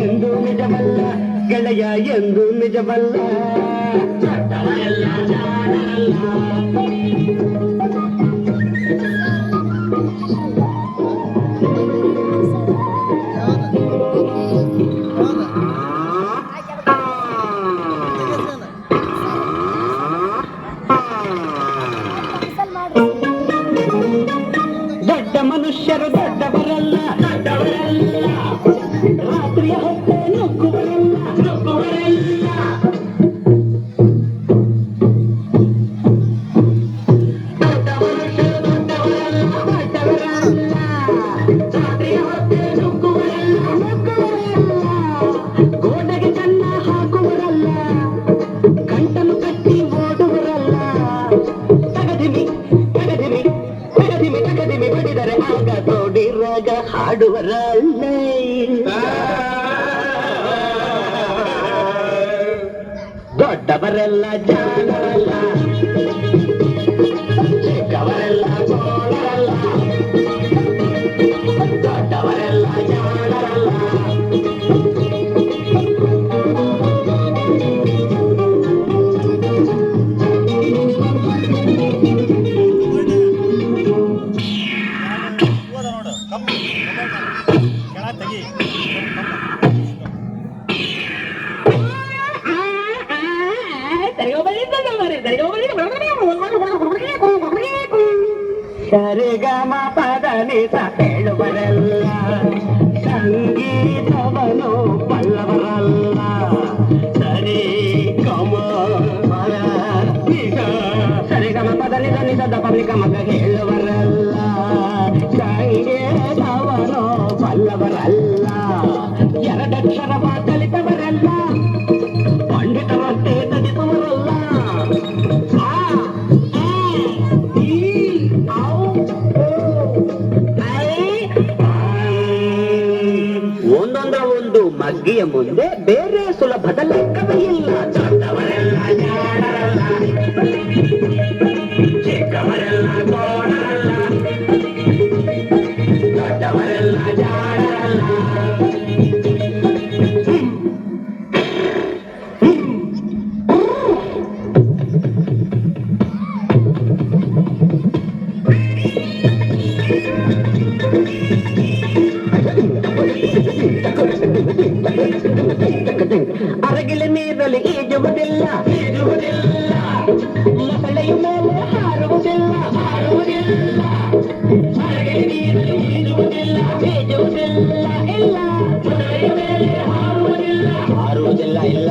ಎಂದು ನಿಜವಲ್ಲ ಗೆಳೆಯ ಎಂದು ನಿಜವಲ್ಲ ರಾಗ ಹಾಡುವರಲ್ಲ. ದೊಡ್ಡವರೆಲ್ಲ ಜಾಣರಲ್ಲ ಕಮ್ಮಿ ಕೆಳ ತೆಗಿ ಸರಿಗಮ ಪದ ನಿಸ ಹೇಳುವರೆಲ್ಲ ಸಂಗೀತವನು ಬಲ್ಲವರಲ್ಲ ಎರಡಕ್ಷರ ಕಲಿತವರಲ್ಲ ಪಂಡಿತರಂತೆ ತದಿಸುವರಲ್ಲ ಆ, ಆ, ಈ, ಔ, ಓ, ಐ, ಆಂ. ಒಂದೊಂದರ ಒಂದು ಮಗ್ಗಿಯ ಮುಂದೆ ಬೇರೆ ಸುಲಭದ ಲೆಕ್ಕವೇ ಇಲ್ಲ ಅರಗಿಲ ನೀರಲ್ಲಿ ಈಜುವುದಿಲ್ಲ ಈಜುವುದಿಲ್ಲ ಮೊಸಳೆಯ ಮೇಲೆ ಹಾರುವುದಿಲ್ಲ ಹಾರುವುದಿಲ್ಲ ಅರಗಿಲ ನೀರಲ್ಲಿ ಈಜುವುದಿಲ್ಲ ಈಜುವುದಿಲ್ಲ ಇಲ್ಲ ಮೊಸಳೆಯ ಮೇಲೆ ಹಾರುವುದಿಲ್ಲ ಹಾರುವುದಿಲ್ಲ ಇಲ್ಲ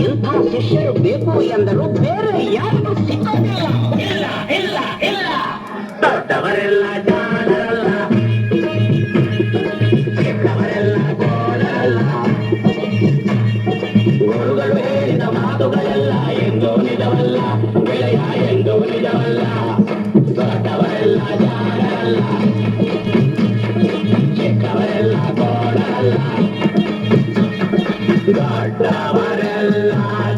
ಇಂಥ ಶಿಷ್ಯರು ಬೇಕು ಎಂದರು ಬೇರೆ ಯಾರಿಗೂ ಸಿಕ್ಕೋದಿಲ್ಲ ಇಲ್ಲ. ಇಲ್ಲ ಇಲ್ಲ ದೊಡ್ಡವರೆಲ್ಲ ಜಾಣರಲ್ಲ. ಚಿಕ್ಕವರೆಲ್ಲ ಗೋಳರಲ್ಲ ಗುರುಗಳು ಹೇಳಿದ ಮಾತುಗಳೆಲ್ಲ ಎಂದೋ ನಿಜವಲ್ಲ ಗೆಳೆಯ ಎಂದೋ ನಿಜವಲ್ಲ. அவரெல்லாம்